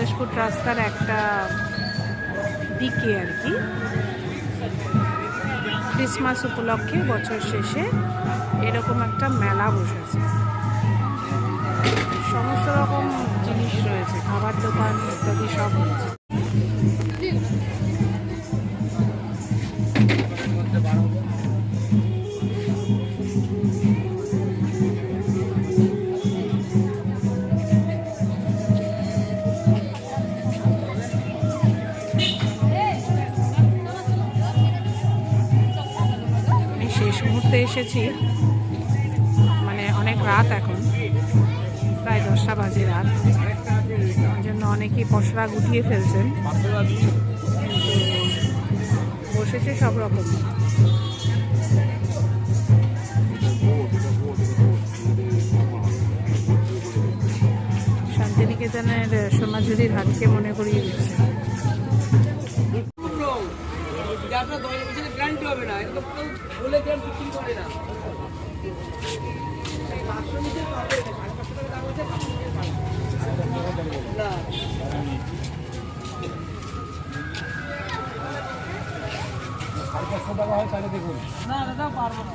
পঞ্চাশ রাস্তার একটা দিকে আর কি। ক্রিসমাস উপলক্ষে বছর শেষে এরকম একটা মেলা বসেছে। সমস্ত রকম জিনিস রয়েছে, খাবার দোকান ইত্যাদি সব রয়েছে। এসেছি। মানে অনেক রাত এখন। প্রায় দশটা বাজে রাত। জন্য অনেকেই পশরা গুটিয়ে ফেলছেন। বসেছে সব রকম। শান্তিনিকেতনের সোনাঝুরির হাটকে মনে করিয়ে দিচ্ছে। গ্যারান্টি হবে না। এরকম কেউ বলে দেন বিক্রি করে না। পাঁচশো নিচে পাবে না সাড়ে পাঁচশো টাকা দাম হচ্ছে পাঁচশো নিচে পাবে। না। না না দাদা পারব না।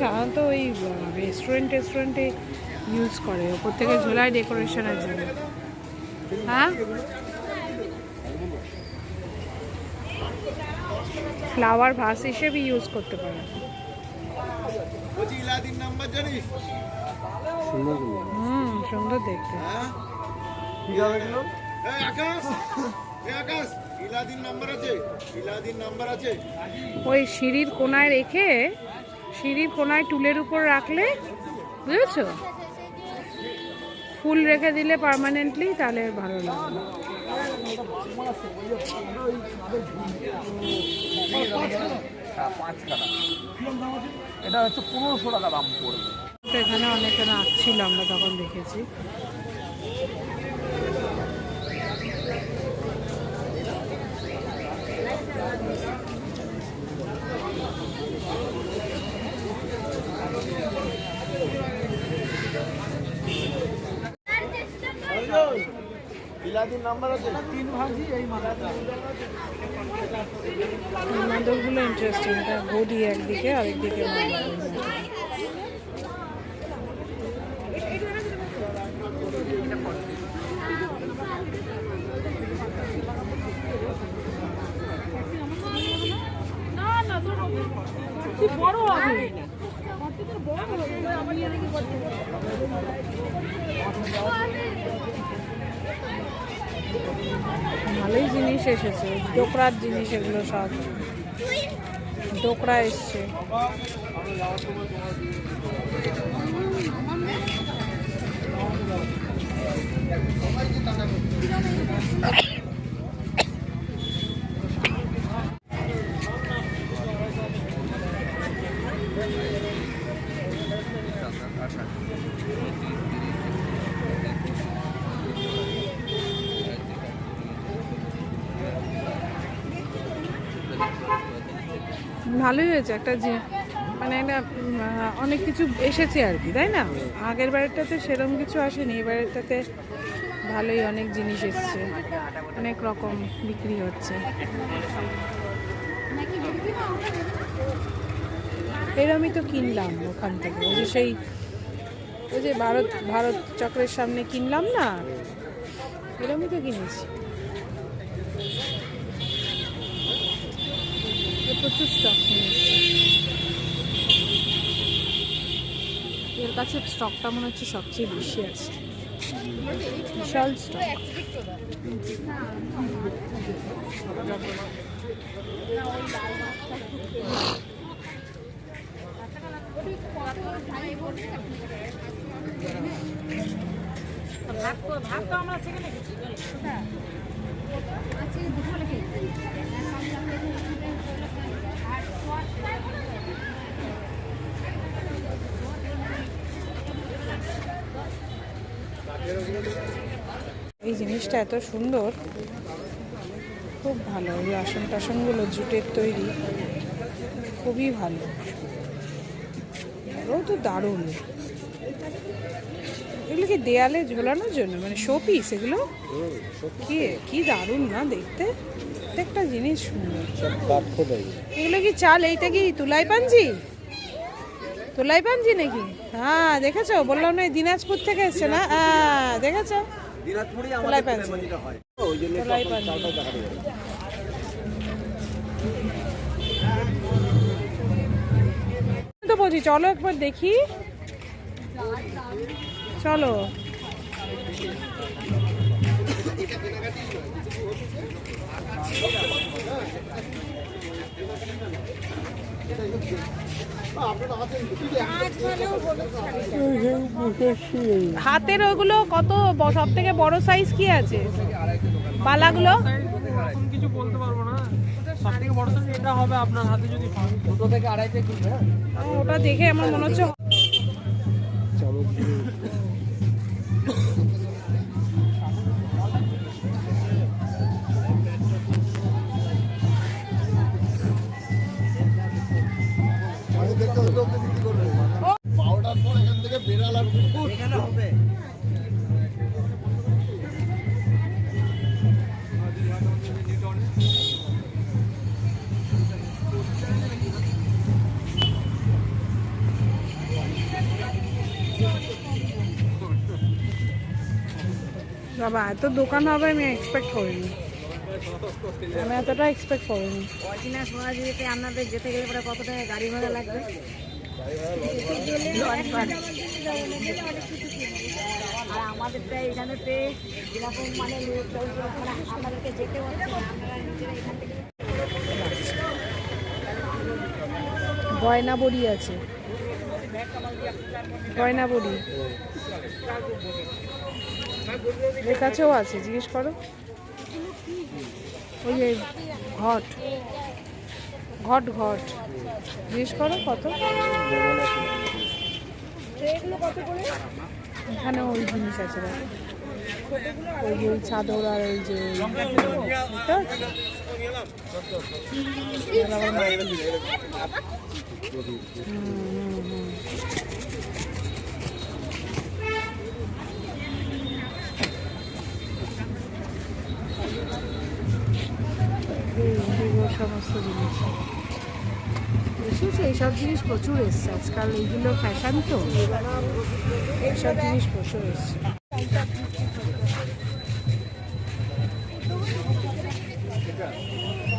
সাধারণত ওই রেস্টুরেন্ট টেস্টুরেন্টে ইউজ করে ওপর থেকে ঝোলায় ডেকোরেশনের জন্য। হ্যাঁ? ফ্লাওয়ার ভাস হিসেবে ইউজ করতে পারে। হুম সুন্দর দেখতে। আছে ওই সিঁড়ির কোনায় রেখে সিঁড়ির কোনায় টুলের উপর রাখলে বুঝেছ? ফুল রেখে দিলে পার্মানেন্টলি তাহলে ভালো লাগবে এটা হচ্ছে পনেরোশো টাকা দাম পড়বে। এখানে অনেকে নাচছিল আমরা তখন দেখেছি। ইলাদিন নাম্বার আছে? তিন ভাজি এই মাথাটা। মাদকগুলো ইন্টারেস্টিং এটা গদি একদিকে আরেকদিকে মাদক ভালোই জিনিস এসেছে ডোকরার জিনিস এগুলো সব। ডোকরা এসছে। ভালোই হয়েছে একটা মানে একটা অনেক কিছু এসেছে আর কি, তাই না? আগের বারেরটাতে সেরকম কিছু আসেনি, এবারেরটাতে ভালোই অনেক জিনিস এসছে, অনেক রকম বিক্রি হচ্ছে। এরমই তো কিনলাম ওখান থেকে, ওই যে সেই, ওই যে ভারত ভারত চক্রের সামনে কিনলাম না? এরমই তো কিনেছি। প্রচুর স্টক নিয়েছে। এর কাছে স্টকটা মনে হচ্ছে সবচেয়ে বেশি আছে। বিশাল স্টক ভাগ তো আমরা সেখানে এই জিনিসটা এত সুন্দর। খুব ভালো, এই আসন টাসনগুলো জুটের তৈরি। খুবই ভালো। ও তো দারুণ। এগুলো কি দেয়ালে ঝোলানোর জন্য? মানে শো পিস এগুলো? কি কি দারুণ না দেখতে? প্রত্যেকটা জিনিস এগুলো কি চাল? এইটা কি তুলাই পাঞ্জি তুলাই পাঞ্জি নাকি? হ্যাঁ দেখেছ? বললাম না দিনাজপুর থেকে এসছে না? হ্যাঁ দেখেছ? তুলাই পাঞ্জি তুলাই পাঞ্জি তো বলছি চলো একবার দেখি। চলো। হাতের ওগুলো কত সব থেকে বড় সাইজ কি আছে? পালাগুলো কিছু বলতে পারব না ওটা দেখে আমার মনে হচ্ছে পাউডার পর এখান থেকে বিড়াল আর কুকুর। বাবা এত দোকান হবে আমি এক্সপেক্ট করিনি। আমি এতটা এক্সপেক্ট করিনি। আপনাদের যেতে গেলে পরে কত টাকা গাড়ি ভাড়া লাগবে? আর আমাদেরটা এখানেতে যেরকম মানে মানে আমাদেরকে যেতে হচ্ছে না, আপনারা নিজেরা এখান থেকে গয়না বড়ি আছে। গয়না বড়ি এর কাছেও আছে, জিজ্ঞেস করো। ওই যে ঘট। ঘট ঘট। জিজ্ঞেস করো কত। এখানে ওই জিনিস আছে ওই যে ওই চাদর আর ওই যে? সমস্ত জিনিস। এইসব জিনিস প্রচুর এসছে আজকাল, এইগুলো ফ্যাশন তো। এইসব জিনিস প্রচুর এসছে। Thank এগুলো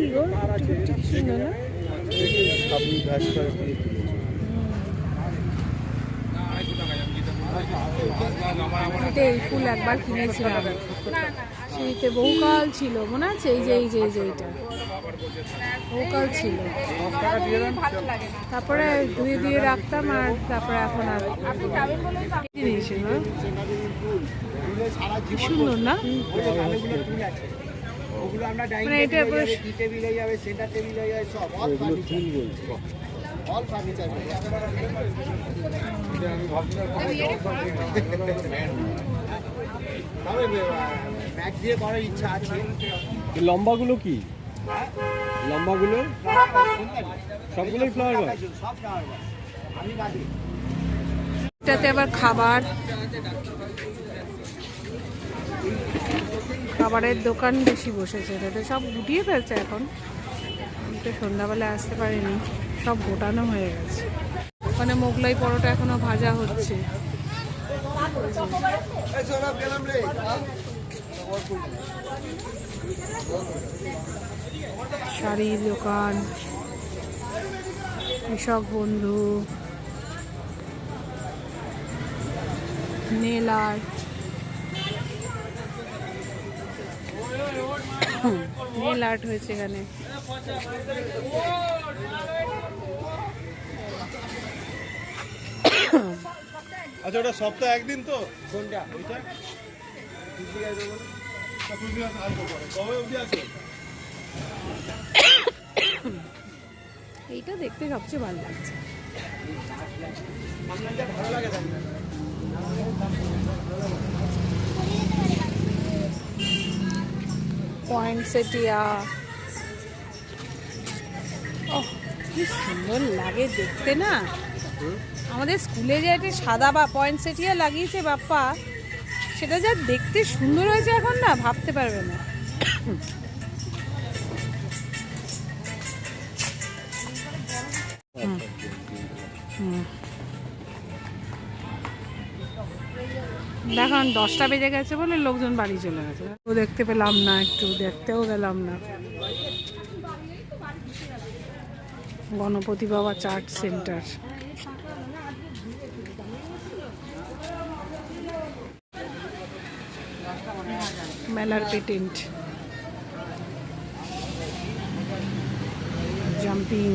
টিকিট সুন্দর না? এই ফুল একবার কিনেছিলাম। সিঁড়িতে বহুকাল ছিল মনে আছে? এই যে এই যে এই যে এইটা বহুকাল ছিল। তারপরে ধুয়ে দিয়ে রাখতাম আর তারপরে এখন আর জিনিস সুন্দর না? ওগুলো আমরা পুরো টি টেবিল হয়ে যাবে সেন্টার টেবিল হয়ে যাবে সব অল বলছে। অল ফার্নিচার তবে ব্যাগ দিয়ে করার ইচ্ছা আছে। এই লম্বাগুলো কি? লম্বাগুলো? সবগুলোই ফ্লাওয়ার গাছ? সব ফ্লাওয়ার আমি বাদি। এটাতে আবার খাবার। খাবারের দোকান বেশি বসেছে এটাতে সব গুটিয়ে ফেলছে এখন। তো সন্ধ্যাবেলায় আসতে পারিনি, সব গোটানো হয়ে গেছে। ওখানে মোগলাই পরোটা এখনও ভাজা হচ্ছে। শাড়ির দোকান, কৃষক বন্ধু নেল নেল আর্ট হয়েছে এখানে। আচ্ছা ওটা সপ্তাহে একদিন তো? কোনটা? এটা? এইটা দেখতে সবচেয়ে ভালো লাগছে। পয়েন্টসেটিয়া ওহ কি সুন্দর লাগে দেখতে না। আমাদের স্কুলে যে একটা সাদা বা পয়েন্টসেটিয়া লাগিয়েছে বাপ্পা সেটা যা দেখতে সুন্দর হয়েছে এখন না ভাবতে পারবে না। দেখুন দশটা বেজে গেছে বলে লোকজন বাড়ি চলে গেছে। ও দেখতে পেলাম না, একটু দেখতেও পেলাম না। Ganapati Baba chart centre. মেলার পেটেন্ট। জাম্পিং।